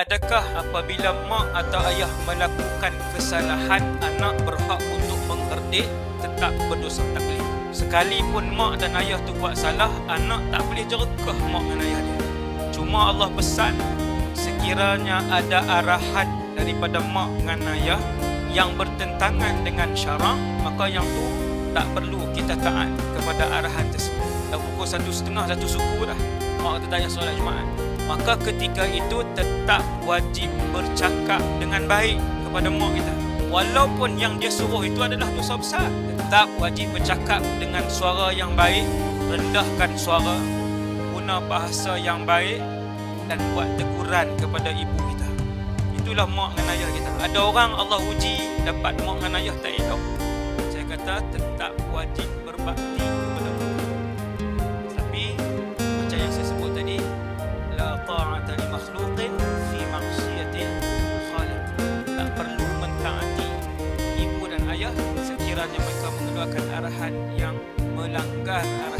Adakah apabila mak atau ayah melakukan kesalahan anak berhak untuk mengerdik tetap berdosa tak boleh. Sekalipun mak dan ayah tu buat salah, anak tak boleh jerekah mak dan ayah dia. Cuma Allah pesan sekiranya ada arahan daripada mak dengan ayah yang bertentangan dengan syarak, maka yang tu tak perlu kita taat kepada arahan tersebut. Dah pukul satu setengah, satu suku dah. Mak kita tanya solat Jumaat. Maka ketika itu tetap wajib bercakap dengan baik kepada mak kita. Walaupun yang dia suruh itu adalah dosa besar. Tetap wajib bercakap dengan suara yang baik, rendahkan suara, guna bahasa yang baik dan buat teguran kepada ibu kita. Itulah mak dan ayah kita. Ada orang Allah uji dapat mak dan ayah tak elok. Saya kata tetap sekiranya mereka mengeluarkan arahan yang melanggar arahan